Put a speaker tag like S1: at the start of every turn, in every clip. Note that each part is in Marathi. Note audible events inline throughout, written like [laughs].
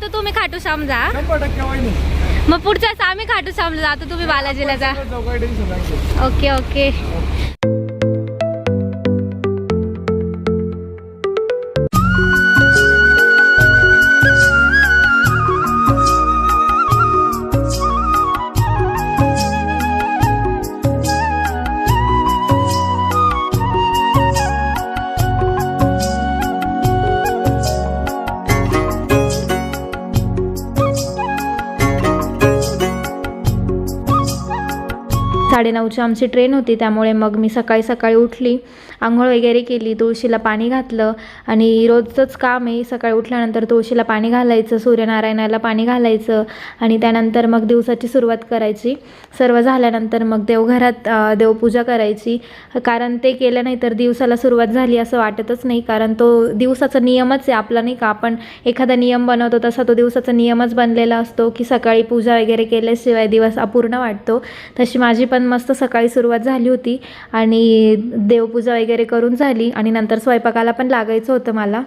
S1: जातो तुम्ही खाटू श्याम जा.
S2: शंभर टक्के वहिनी
S1: मग पुढच्या आम्ही खाटू श्यामला जातो तुम्ही बालाजीला जा. ओके. ओके. साडेनऊची आमची ट्रेन होती त्यामुळे मग मी सकाळी सकाळी उठली आंघोळ वगैरे केली तुळशीला पाणी घातलं आणि रोजचंच काम आहे. सकाळी उठल्यानंतर तुळशीला पाणी घालायचं सूर्यनारायणाला पाणी घालायचं आणि त्यानंतर मग दिवसाची सुरुवात करायची. सर्व झाल्यानंतर मग देवघरात देवपूजा करायची. कारण ते केलं नाही तर दिवसाला सुरुवात झाली असं वाटतच नाही. कारण तो दिवसाचा नियमच आहे आपला नाही का? आपण एखादा नियम बनवतो तसा तो दिवसाचा नियमच बनलेला असतो की सकाळी पूजा वगैरे केल्याशिवाय दिवस अपूर्ण वाटतो. तशी माझी पण मस्त सकाळी सुरुवात झाली होती आणि देवपूजा वगैरे करून झाली आणि नंतर स्वयंपाकाला पण लागायचं होतं मला.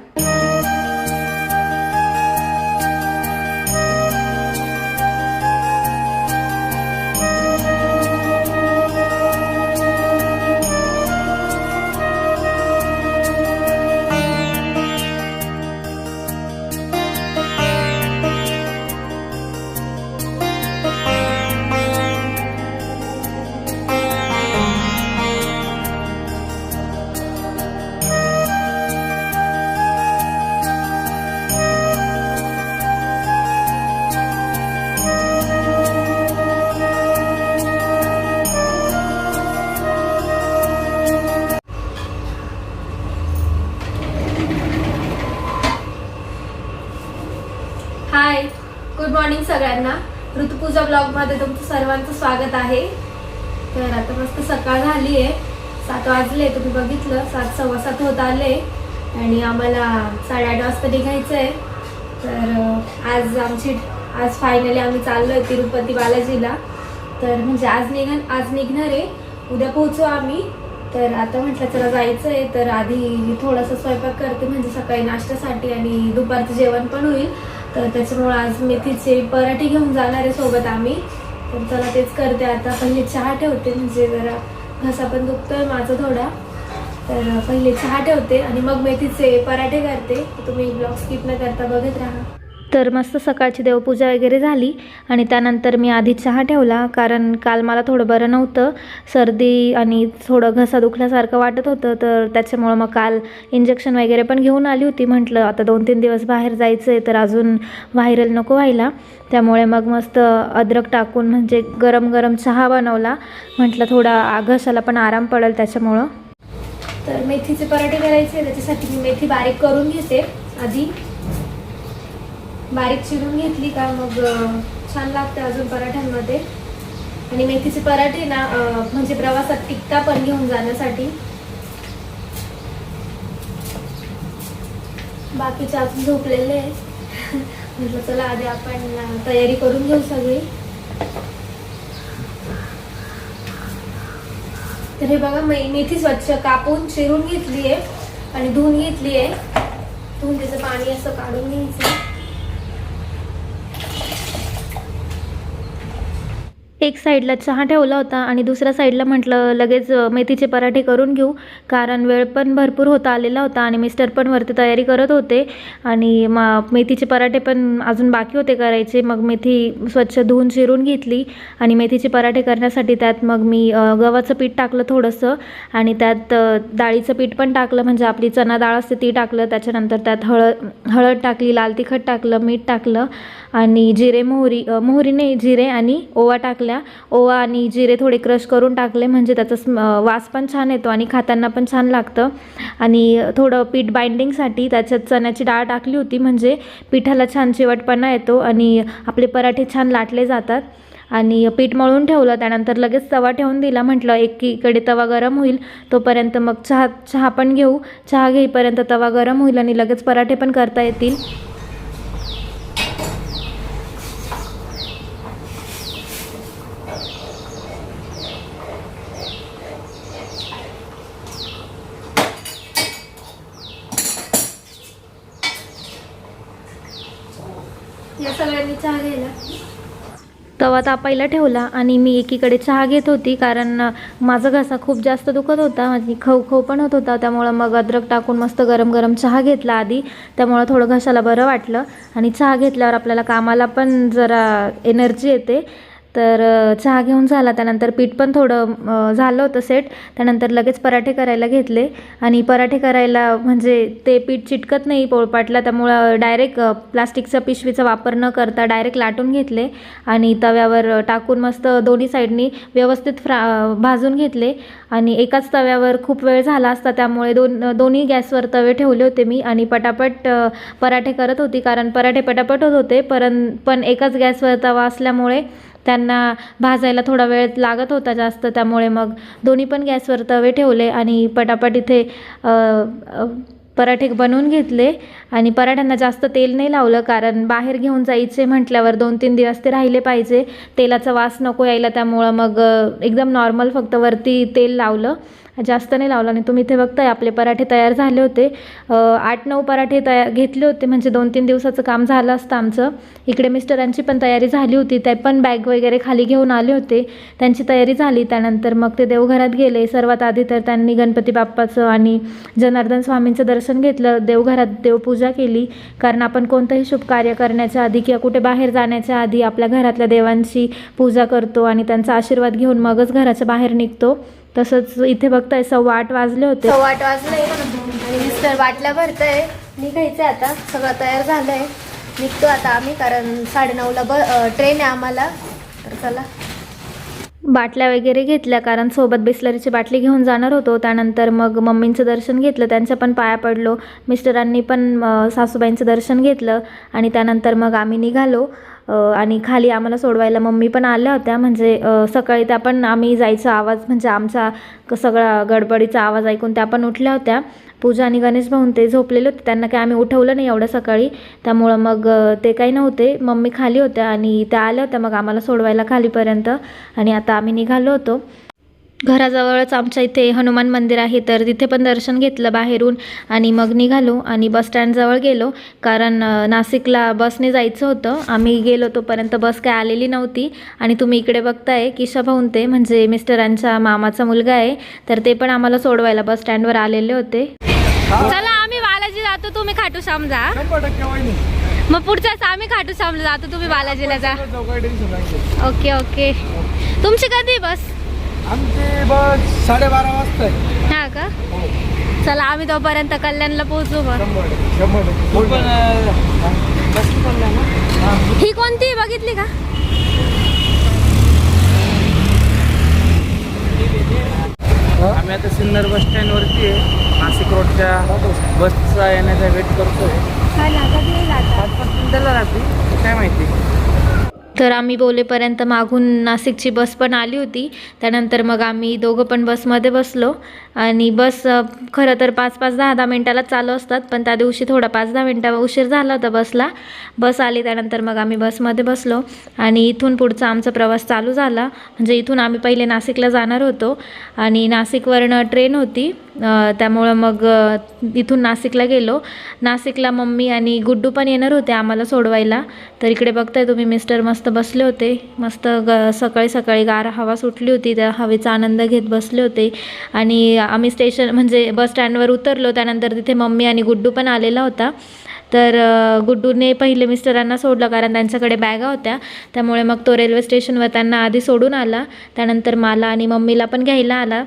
S1: सगळ्यांना. ऋतुपूजा ब्लॉगमध्ये तुमचं सर्वांचं स्वागत आहे. तर आता मस्त सकाळ झाली आहे सात वाजले तुम्ही बघितलं सात सव्वा सात होत आले. आणि आम्हाला साडेआठ वाजता निघायचं आहे तर आज आमची आज फायनली आम्ही चाललो आहे तिरुपती बालाजीला. तर म्हणजे आज निघ आज निघणार आहे. उद्या पोहोचू आम्ही. तर आता म्हटलं चला जायचं आहे तर आधी थोडासा स्वयंपाक करते. म्हणजे सकाळी नाश्त्यासाठी आणि दुपारचं जेवण पण होईल. तर त्याच्यामुळं आज मेथीचे पराठे घेऊन जाणार आहे सोबत आम्ही. तर चला तेच करते आता. पहिले चहा ठेवते म्हणजे जरा घसा पण दुखतोय माझा थोडा. तर पहिले चहा ठेवते आणि मग मेथीचे पराठे करते. तुम्ही ब्लॉग स्किप न करता बघत राहा. तर मस्त सकाळची देवपूजा वगैरे झाली आणि त्यानंतर मी आधी चहा ठेवला कारण काल मला थोडं बरं नव्हतं. सर्दी आणि थोडं घसा दुखल्यासारखं वाटत होतं तर त्याच्यामुळं मग काल इंजेक्शन वगैरे पण घेऊन आली होती. म्हटलं आता दोन तीन दिवस बाहेर जायचं आहे तर अजून व्हायरल नको व्हायला. त्यामुळे मग मस्त अद्रक टाकून म्हणजे गरम गरम चहा बनवला. म्हटलं थोडा घशाला पण आराम पडेल त्याच्यामुळं. तर मेथीचे पराठे करायचे त्याच्यासाठी मी मेथी बारीक करून घेते आधी. बारीक चिरून घेतली का मग छान लागते अजून पराठ्यांमध्ये. आणि मेथीचे पराठे ना म्हणजे प्रवासात टिकता पण घेऊन जाण्यासाठी. बाकीचे अजून झोपलेले आहे. [laughs] म्हटलं चला आधी आपण तयारी करून घेऊ सगळी. तर हे बघा मी मेथी स्वच्छ कापून चिरून घेतली आहे आणि धुवून घेतली आहे धुवून त्याचं पाणी असं काढून घ्यायचं. एक साईडला चहा ठेवला होता आणि दुसऱ्या साईडला म्हटलं लगेच मेथीचे पराठे करून घेऊ. कारण वेळ पण भरपूर होता आलेला होता आणि मिस्टर पण वरती तयारी करत होते. आणि म मेथीचे पराठे पण अजून बाकी होते करायचे. मग मेथी स्वच्छ धुवून चिरून घेतली. आणि मेथीचे पराठे करण्यासाठी त्यात मग मी गव्हाचं पीठ टाकलं थोडंसं. आणि त्यात डाळीचं पीठ पण टाकलं. म्हणजे आपली चना डाळ असते ती टाकलं. त्याच्यानंतर त्यात हळद हळद टाकली लाल तिखट टाकलं मीठ टाकलं. आणि जिरे मोहरी मोहरी नाही जिरे आणि ओवा टाकल्या. ओवा आणि जिरे थोडे क्रश करून टाकले म्हणजे त्याचा स्म वास पण छान येतो आणि खाताना पण छान लागतं. आणि थोडं पीठ बाइंडिंगसाठी त्याच्यात चण्याची डाळ टाकली होती म्हणजे पिठाला छान चिवटपणा येतो आणि आपले पराठे छान लाटले जातात. आणि पीठ मळून ठेवलं त्यानंतर लगेच तवा ठेवून दिला म्हटलं एकीकडे तवा गरम होईल तोपर्यंत मग चहा चहा पण घेऊ. चहा घेईपर्यंत तवा गरम होईल आणि लगेच पराठे पण करता येतील या सगळ्यांनी चहा घ्यायला तवा तापायला ठेवला आणि मी एकीकडे चहा घेत होती कारण माझा घसा खूप जास्त दुखत होता माझी खवखव पण होत होता. त्यामुळं मग अद्रक टाकून मस्त गरम गरम चहा घेतला आधी. त्यामुळं थोडं घशाला बरं वाटलं. आणि चहा घेतल्यावर आपल्याला कामाला पण जरा एनर्जी येते. तर चहा घेऊन झाला. त्यानंतर पीठ पण थोडं झालं होतं सेट त्यानंतर लगेच पराठे करायला घेतले. आणि पराठे करायला म्हणजे ते पीठ चिटकत नाही पोळपाटला. त्यामुळं डायरेक्ट प्लास्टिकचा पिशवीचा वापर न करता डायरेक्ट लाटून घेतले. आणि तव्यावर टाकून मस्त दोन्ही साईडनी व्यवस्थित फ्रा भाजून घेतले. आणि एकाच तव्यावर खूप वेळ झाला असता. त्यामुळे दोन दोन्ही गॅसवर तवे ठेवले होते मी. आणि पटापट पराठे करत होती. कारण पराठे पटापट होत होते. परन पण एकाच गॅसवर तवा असल्यामुळे त्यांना भाजायला थोडा वेळ लागत होता जास्त त्यामुळे मग दोन्ही पण गॅसवर तवे ठेवले आणि पटापट इथे पराठे बनवून घेतले. आणि पराठ्यांना जास्त तेल नाही लावलं कारण बाहेर घेऊन जायचे म्हटल्यावर दोन तीन दिवस ते राहिले पाहिजे. तेलाचा वास नको यायला त्यामुळं मग एकदम नॉर्मल फक्त वरती तेल लावलं. जास्त नाही लावलं आणि तुम्ही इथे बघताय आपले पराठे तयार झाले होते. आठ नऊ पराठे तया घेतले होते म्हणजे दोन तीन दिवसाचं काम झालं असतं आमचं. इकडे मिस्टरांची पण तयारी झाली होती ते पण बॅग वगैरे खाली घेऊन आले होते. त्यांची तयारी झाली त्यानंतर मग ते देवघरात गेले. सर्वात आधी तर त्यांनी गणपती बाप्पाचं आणि जनार्दन स्वामींचं दर्शन घेतलं देवघरात देवपूजा केली. कारण आपण कोणतंही शुभ कार्य करण्याच्या आधी किंवा कुठे बाहेर जाण्याच्या आधी आपल्या घरातल्या देवांची पूजा करतो आणि त्यांचा आशीर्वाद घेऊन मगच घराच्या बाहेर निघतो. तसंच इथे बघताय सव्वा आठ वाजले होते. सव्वा आठ वाजले. मिस्टर बाटल्या भरतंय. निघायचं आता. सगळं तयार झालंय. निघतो आता आम्ही कारण साडेनऊला ब ट्रेन आहे आम्हाला. तर चला. बाटल्या वगैरे घेतल्या कारण सोबत बिस्लरीची बाटली घेऊन जाणार होतो. त्यानंतर मग मम्मींचं दर्शन घेतलं त्यांच्या पण पाया पडलो. मिस्टरांनी पण सासूबाईंचं दर्शन घेतलं. आणि त्यानंतर मग आम्ही निघालो. आणि खाली आम्हाला सोडवायला मम्मी पण आल्या होत्या. म्हणजे सकाळी त्या पण आम्ही जायचा आवाज म्हणजे आमचा क- सगळा गडबडीचा आवाज ऐकून त्या पण उठल्या होत्या. पूजा आणि गणेश भाऊन ते झोपलेले होते. त्यांना काही आम्ही उठवलं नाही एवढं सकाळी. त्यामुळं मग ते काही नव्हते. मम्मी खाली होत्या आणि त्या आल्या होत्या. मग आम्हाला सोडवायला खालीपर्यंत. आणि आता आम्ही निघालो होतो. घराजवळच आमच्या इथे हनुमान मंदिर आहे तर तिथे पण दर्शन घेतलं बाहेरून. आणि मग निघालो आणि बस स्टँडजवळ गेलो कारण नाशिकला बसने जायचं होतं. आम्ही गेलो तोपर्यंत बस काय आलेली नव्हती. आणि तुम्ही इकडे बघताय किशा भाऊन ते म्हणजे मिस्टरांच्या मामाचा मुलगा आहे तर ते पण आम्हाला सोडवायला बस स्टँडवर आलेले होते. चला आम्ही बालाजी जातो तुम्ही खाटू श्याम जा मग पुढच्या आम्ही खाटू श्यामला जातो तुम्ही बालाजीला जा. Okay okay. तुमची कधी बस?
S2: आमची बस साडेबारा वाजता आहे
S1: हा का?
S2: हो
S1: चला आम्ही तोपर्यंत कल्याणला पोहोचू मग.
S2: शंभर टक्के शंभर टक्के.
S1: ही. कोणती बघितली का?
S3: आम्ही आता सिन्नर बस स्टँडवरती आहे. नाशिक रोडच्या बसचा येण्याचा वेट करतोय. पाच पाच मिनिटाला राहते काय माहिती?
S1: तर आम्ही बोलेपर्यंत मागून नाशिकची बस पण आली होती. त्यानंतर मग आम्ही दोघं पण बसमध्ये बसलो. आणि बस खरं तर पाच पाच दहा दहा मिनटाला चालू असतात पण त्या दिवशी थोडा पाच दहा मिनटा उशीर झाला होता बसला. बस आली त्यानंतर मग आम्ही बसमध्ये बसलो. आणि इथून पुढचा आमचा प्रवास चालू झाला. म्हणजे इथून आम्ही पहिले नाशिकला जाणार होतो. आणि नाशिकवरनं ट्रेन होती. त्यामुळं मग इथून नाशिकला गेलो. नाशिकला मम्मी आणि गुड्डू पण येणार होते आम्हाला सोडवायला. तर इकडे बघताय तुम्ही मिस्टर मस्त मस्त बसले होते. मस्त ग सकाळी सकाळी गार हवा सुटली होती त्या हवेचा आनंद घेत बसले होते. आणि आम्ही स्टेशन म्हणजे बस स्टँडवर उतरलो त्यानंतर तिथे मम्मी आणि गुड्डू पण आलेला होता. तर गुड्डूने पहिले मिस्टरांना सोडलं कारण त्यांच्याकडे बॅगा होत्या. त्यामुळे मग तो रेल्वे स्टेशनवर त्यांना आधी सोडून आला. त्यानंतर मला आणि मम्मीला पण घ्यायला आला.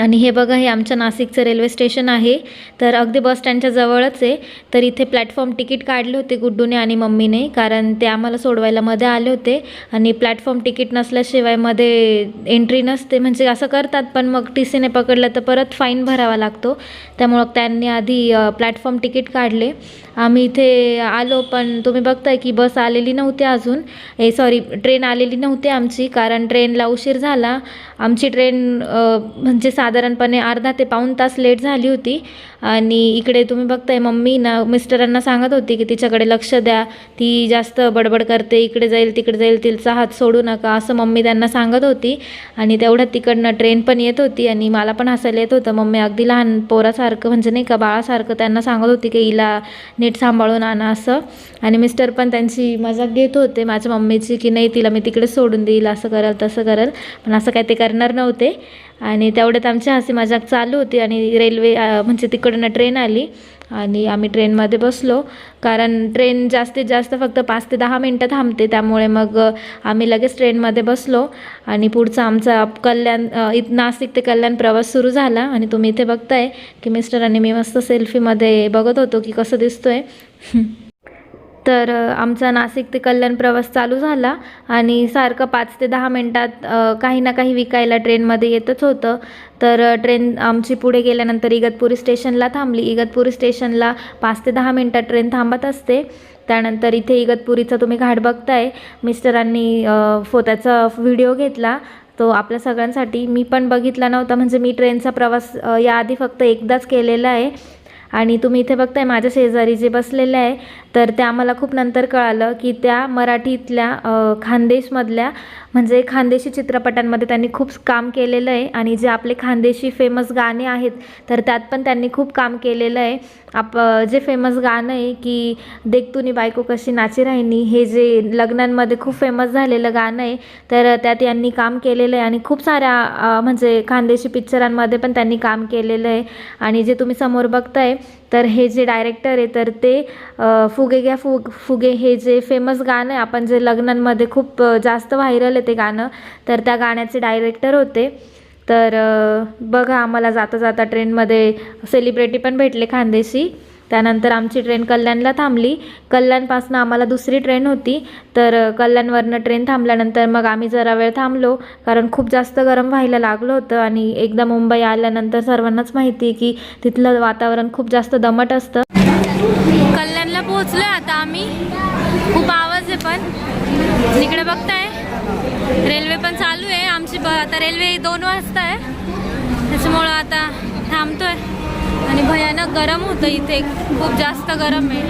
S1: आणि हे बघा हे आमच्या नाशिकचं रेल्वे स्टेशन आहे. तर अगदी बस स्टँडच्या जवळच आहे. तर इथे प्लॅटफॉर्म तिकीट काढले होते गुड्डूने आणि मम्मीने कारण ते आम्हाला सोडवायला मध्ये आले होते. आणि प्लॅटफॉर्म तिकीट नसल्याशिवायमध्ये एंट्री नसते. म्हणजे असं करतात पण मग टी सीने पकडलं तर परत फाईन भरावा लागतो. त्यामुळं त्यांनी आधी प्लॅटफॉर्म तिकीट काढले. आम्ही इथे आलो पण तुम्ही बघताय की बस आलेली नव्हती अजून. ए सॉरी ट्रेन आलेली नव्हती आमची कारण ट्रेनला उशीर झाला. आमची ट्रेन म्हणजे साधारणपणे अर्धा ते पाऊण तास लेट झाली होती. आणि इकडे तुम्ही बघताय मम्मी ना मिस्टरांना सांगत होती की तिच्याकडे लक्ष द्या. ती जास्त बडबड करते इकडे जाईल तिकडे जाईल तिचा हात सोडू नका असं मम्मी त्यांना सांगत होती. आणि तेवढ्यात तिकडनं ट्रेन पण येत होती आणि मला पण हसायला येत होतं. मम्मी अगदी लहान पोरासारखं म्हणजे नाही का बाळासारखं त्यांना सांगत होती की हिला नीट सांभाळून आणा असं. आणि मिस्टर पण त्यांची मजाक घेत होते माझ्या मम्मीची की नाही तिला मी तिकडे सोडून देईल असं करेल तसं करेल. पण असं काय ते करणार नव्हते. आणि तेवढ्यात आमची हसी मजाक चालू होती आणि रेल्वे म्हणजे तिकडनं ट्रेन आली. आणि आम्ही ट्रेनमध्ये बसलो. कारण ट्रेन जास्तीत जास्त फक्त पाच ते दहा मिनटं थांबते. त्यामुळे मग आम्ही लगेच ट्रेनमध्ये बसलो. आणि पुढचा आमचा कल्याण अं, इत नाशिक ते कल्याण प्रवास सुरू झाला. आणि तुम्ही इथे बघताय की मिस्टर आणि मी मस्त सेल्फीमध्ये बघत होतो की कसं दिसतोय. [laughs] तर आमचा नाशिक ते कल्याण प्रवास चालू झाला आणि सारखं पाच ते दहा मिनटात काही ना काही विकायला ट्रेनमध्ये येतच होतं. तर ट्रेन आमची पुढे गेल्यानंतर इगतपुरी स्टेशनला थांबली. इगतपुरी स्टेशनला पाच ते दहा मिनटात ट्रेन थांबत असते. त्यानंतर इथे इगतपुरीचा तुम्ही घाट बघताय. मिस्टरांनी फोत्याचा फो त्याचा व्हिडिओ घेतला. तो आपल्या सगळ्यांसाठी. मी पण बघितला नव्हता. म्हणजे मी ट्रेनचा प्रवास याआधी फक्त एकदाच केलेला आहे. आणि तुम्ही इथे बघताय माझ्या शेजारी जे बसलेले आहे तर ते आम्हाला खूप नंतर कळालं की त्या मराठीतल्या खानदेशमधल्या म्हणजे खानदेशी चित्रपटांमध्ये त्यांनी खूप काम केलेलं आहे. आणि जे आपले खानदेशी फेमस गाणे आहेत तर त्यात पण त्यांनी खूप काम केलेलं आहे. आप जे फेमस गाणं आहे की देख तुनी बायको कशी नाची राहिनी हे जे लग्नांमध्ये खूप फेमस झालेलं गाणं आहे तर त्यात यांनी काम केलेलं आहे. आणि खूप साऱ्या म्हणजे खानदेशी पिक्चरांमध्ये पण त्यांनी काम केलेलं आहे. आणि जे तुम्ही समोर बघताय तर हे जे डायरेक्टर आहे तर ते फुगे घ्या फुग फुगे हे जे फेमस गाणं आहे आपण जे लग्नांमध्ये खूप जास्त व्हायरल आहे ते गाणं तर त्या गाण्याचे डायरेक्टर होते. तर बघा आम्हाला जाता जाता ट्रेनमध्ये सेलिब्रिटी पण भेटले खानदेशी. त्यानंतर आमची ट्रेन कल्याणला थांबली. कल्याणपासून आम्हाला दुसरी ट्रेन होती. तर कल्याणवरनं ट्रेन थांबल्यानंतर मग आम्ही जरा वेळ थांबलो. कारण खूप जास्त गरम व्हायला लागलं होतं आणि एकदा मुंबई आल्यानंतर सर्वांनाच माहिती आहे की तिथलं वातावरण खूप जास्त दमट असतं. कल्याणला पोहोचलो आता आम्ही. खूप आवाज आहे पण. इकडे बघताय? रेल्वे पण चालू आहे. आमची आता रेल्वे दोन वाजता आहे त्याच्यामुळं आता थांबतोय. आणि भयानक गरम होतं इथे. खूप जास्त गरम आहे?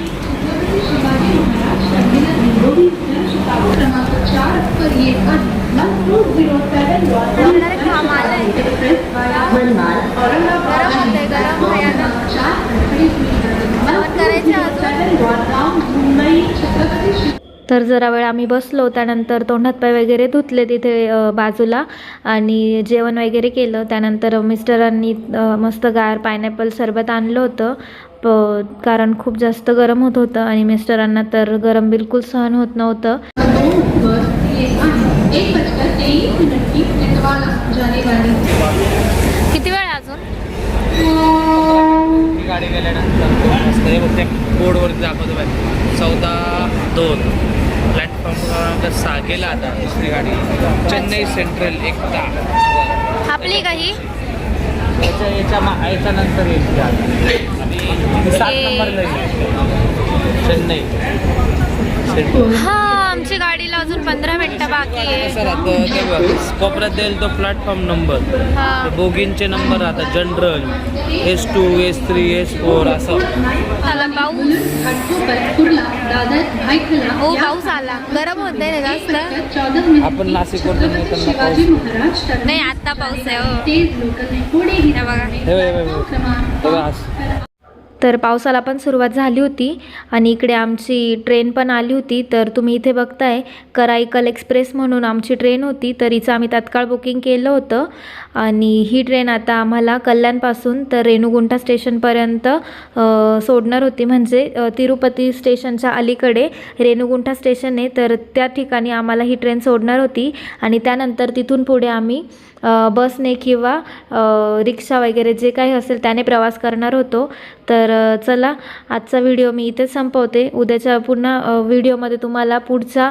S1: तर जरा वेळ आम्ही बसलो त्यानंतर तोंडात पाय वगैरे धुतले तिथे बाजूला आणि जेवण वगैरे केलं. त्यानंतर मिस्टरांनी मस्त गार पायनॅपल सरबत आणलं होतं. प कारण खूप जास्त गरम होत होतं आणि मिस्टरांना तर गरम बिलकुल सहन होत नव्हतं. किती वेळ अजून?
S3: गाडी गेल्यानंतर चौदा दोन. क्रमांक सहा गेला आता दुसरी गाडी. चेन्नई सेंट्रल एकता
S1: आपली काही
S3: याच्या याच्या मा याच्या नंतर ती गाडी. आणि सात
S1: ए.
S3: नंबरला येईल चेन्नई. सेंट्रल
S1: हा आमची गाडीला अजून पंधरा बाकी आहे.
S3: कसं राहतं ते बघ कोपऱ्यात देईल तो प्लॅटफॉर्म नंबर
S1: हा.
S3: बोगींचे नंबर राहतात general S two S three S four असं.
S1: पाऊस हो पाऊस आला. गरम ना जास्त.
S3: आपण नाशिकवरून येताना पाऊस.
S1: नाही आता पाऊस आहे हो. हे बघा
S3: हे बघ, हे बघ, हे बघ. हे बघ, असं.
S1: तर पावसाला पण सुरुवात झाली होती आणि इकडे आमची ट्रेन पण आली होती. तर तुम्ही इथे बघताय कराईकल एक्सप्रेस म्हणून आमची ट्रेन होती. तर हिचं आम्ही तात्काळ बुकिंग केलं होतं. आणि ही ट्रेन आता आम्हाला कल्याणपासून तर रेणुगुंठा स्टेशनपर्यंत सोडणार होती. म्हणजे तिरुपती स्टेशनच्या अलीकडे रेणुगुंठा स्टेशन आहे तर त्या ठिकाणी आम्हाला ही ट्रेन सोडणार होती. आणि त्यानंतर तिथून पुढे आम्ही बसने किंवा रिक्षा वगैरे जे काही असेल त्याने प्रवास करणार होतो. तर चला आजचा व्हिडिओ मी इथेच संपवते. उद्याच्या पुन्हा व्हिडिओमध्ये तुम्हाला पुढचा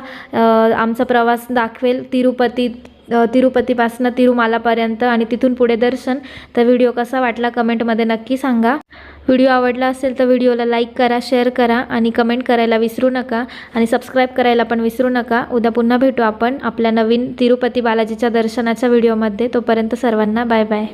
S1: आमचा प्रवास दाखवेल. तिरुपती तिरुपतीपासनं तिरुमालापर्यंत आणि तिथून पुढे दर्शन. तर व्हिडिओ कसा वाटला कमेंटमध्ये नक्की सांगा. व्हिडिओ आवडला असेल तर व्हिडिओला लाईक करा शेअर करा आणि कमेंट करायला विसरू नका. आणि सबस्क्राईब करायला पण विसरू नका. उद्या पुन्हा भेटू आपण आपल्या नवीन तिरुपती बालाजीच्या दर्शनाच्या व्हिडिओमध्ये. तोपर्यंत सर्वांना बाय बाय.